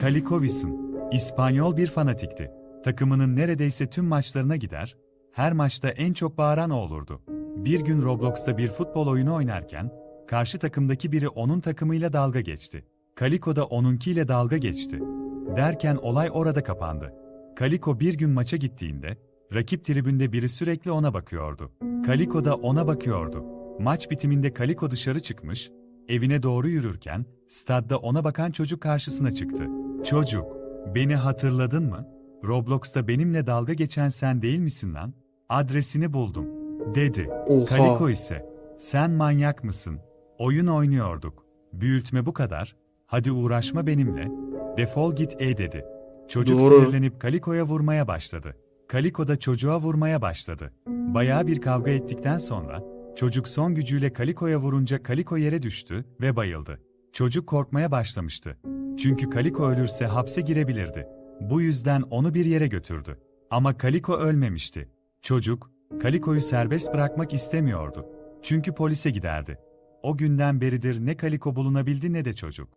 Calico Wilson, İspanyol bir fanatikti. Takımının neredeyse tüm maçlarına gider, her maçta en çok bağıran o olurdu. Bir gün Roblox'ta bir futbol oyunu oynarken, karşı takımdaki biri onun takımıyla dalga geçti. Calico da onunkiyle dalga geçti. Derken olay orada kapandı. Calico bir gün maça gittiğinde, rakip tribünde biri sürekli ona bakıyordu. Calico da ona bakıyordu. Maç bitiminde Calico dışarı çıkmış, evine doğru yürürken, stadda ona bakan çocuk karşısına çıktı. Çocuk, beni hatırladın mı? Roblox'ta benimle dalga geçen sen değil misin lan? Adresini buldum, dedi. Oha. Kaliko ise, sen manyak mısın? Oyun oynuyorduk. Büyütme bu kadar. Hadi uğraşma benimle. Defol git e dedi. Çocuk Doğru. sinirlenip Kaliko'ya vurmaya başladı. Kaliko da çocuğa vurmaya başladı. Bayağı bir kavga ettikten sonra, çocuk son gücüyle Kaliko'ya vurunca Kaliko yere düştü ve bayıldı. Çocuk korkmaya başlamıştı. Çünkü Kaliko ölürse hapse girebilirdi. Bu yüzden onu bir yere götürdü. Ama Kaliko ölmemişti. Çocuk, Kaliko'yu serbest bırakmak istemiyordu. Çünkü polise giderdi. O günden beridir ne Kaliko bulunabildi ne de çocuk.